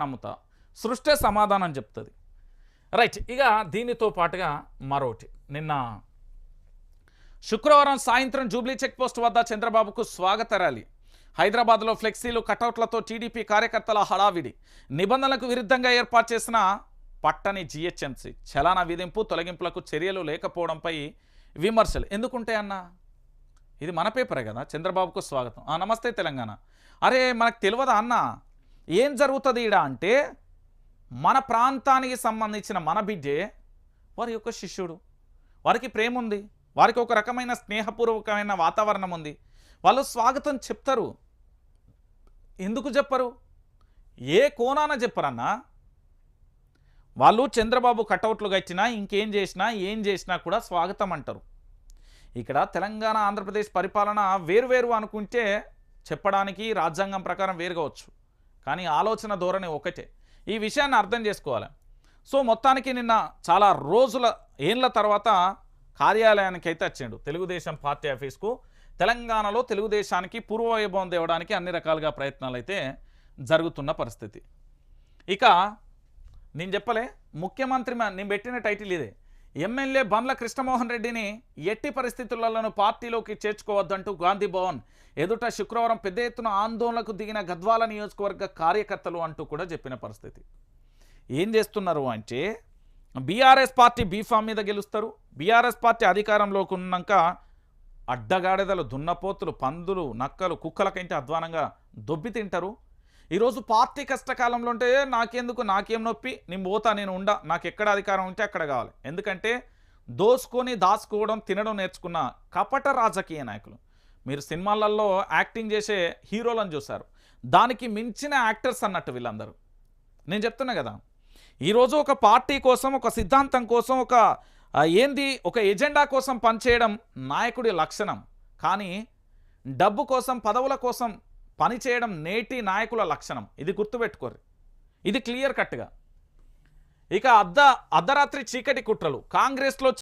నమ్ముతా సృష్టి సమాధానం చెప్తుంది. రైట్ ఇక దీనితో పాటుగా మరోటి నిన్న శుక్రవారం సాయంత్రం జూబ్లీ చెక్పోస్ట్ వద్ద చంద్రబాబుకు స్వాగత ర్యాలీ. హైదరాబాద్లో ఫ్లెక్సీలు కటౌట్లతో టీడీపీ కార్యకర్తల హడావిడి. నిబంధనలకు విరుద్ధంగా ఏర్పాటు చేసిన పట్టని జిహెచ్ఎంసీ చలానా విధింపు తొలగింపులకు చర్యలు లేకపోవడంపై విమర్శలు. ఎందుకుంటే అన్న? ఇది మన పేపరే కదా చంద్రబాబుకు స్వాగతం. ఆ, నమస్తే తెలంగాణ. అరే మనకు తెలియదా అన్న? ఏం జరుగుతుంది ఈడ అంటే మన ప్రాంతానికి సంబంధించిన మన బిడ్డే వారి యొక్క శిష్యుడు. వారికి ప్రేమ ఉంది. వారికి ఒక రకమైన స్నేహపూర్వకమైన వాతావరణం ఉంది. వాళ్ళు స్వాగతం చెప్తారు. ఎందుకు చెప్పరు? ఏ కోణాన చెప్పరన్నా? వాళ్ళు చంద్రబాబు కటౌట్లు గచ్చినా ఇంకేం చేసినా ఏం చేసినా కూడా స్వాగతం అంటారు. ఇక్కడ తెలంగాణ ఆంధ్రప్రదేశ్ పరిపాలన వేరువేరు అనుకుంటే చెప్పడానికి రాజ్యాంగం ప్రకారం వేరుగా వచ్చు. కానీ ఆలోచన ధోరణి ఒకటే. ఈ విషయాన్ని అర్థం చేసుకోవాలి. సో మొత్తానికి నిన్న చాలా రోజుల ఏళ్ళ తర్వాత కార్యాలయానికి అయితే వచ్చిండు తెలుగుదేశం పార్టీ ఆఫీస్కు తెలంగాణలో తెలుగుదేశానికి పూర్వవైభవం తేవడానికి అన్ని రకాలుగా ప్రయత్నాలు అయితే జరుగుతున్న పరిస్థితి. ఇక నేను చెప్పలే ముఖ్యమంత్రి నేను పెట్టిన టైటిల్ ఇదే. ఎమ్మెల్యే బండ్ల కృష్ణమోహన్ రెడ్డిని ఎట్టి పరిస్థితులలో పార్టీలోకి చేర్చుకోవద్దంటూ గాంధీ భవన్ ఎదుట శుక్రవారం పెద్ద ఎత్తున ఆందోళనకు దిగిన గద్వాల నియోజకవర్గ కార్యకర్తలు అంటూ కూడా చెప్పిన పరిస్థితి. ఏం చేస్తున్నారు అంటే బీఆర్ఎస్ పార్టీ బీఫామ్ మీద గెలుస్తారు. బీఆర్ఎస్ పార్టీ అధికారంలోకి ఉన్నాక అడ్డగాడిదలు దున్నపోతులు పందులు నక్కలు కుక్కలకంటే అధ్వానంగా దొబ్బి తింటారు. ఈరోజు పార్టీ కష్టకాలంలో ఉంటే నాకెందుకు? నాకేం నొప్పి? నేను పోతా నేను ఉండా. నాకు ఎక్కడ అధికారం ఉంటే అక్కడ కావాలి. ఎందుకంటే దోసుకొని దాచుకోవడం తినడం నేర్చుకున్న కపట రాజకీయ నాయకులు. మీరు సినిమాలలో యాక్టింగ్ చేసే హీరోలను చూశారు. దానికి మించిన యాక్టర్స్ అన్నట్టు వీళ్ళందరూ. నేను చెప్తున్నా కదా ఈరోజు ఒక పార్టీ కోసం ఒక సిద్ధాంతం కోసం ఒక ఏంది? ఒక ఎజెండా కోసం పనిచేయడం నాయకుడి లక్షణం. కానీ డబ్బు కోసం పదవుల కోసం పనిచేయడం నేటి నాయకుల లక్షణం. ఇది గుర్తుపెట్టుకోరు ఇది క్లియర్ కట్గా. ఇక అర్ధ అర్ధరాత్రి చీకటి కుట్రలు. కాంగ్రెస్లో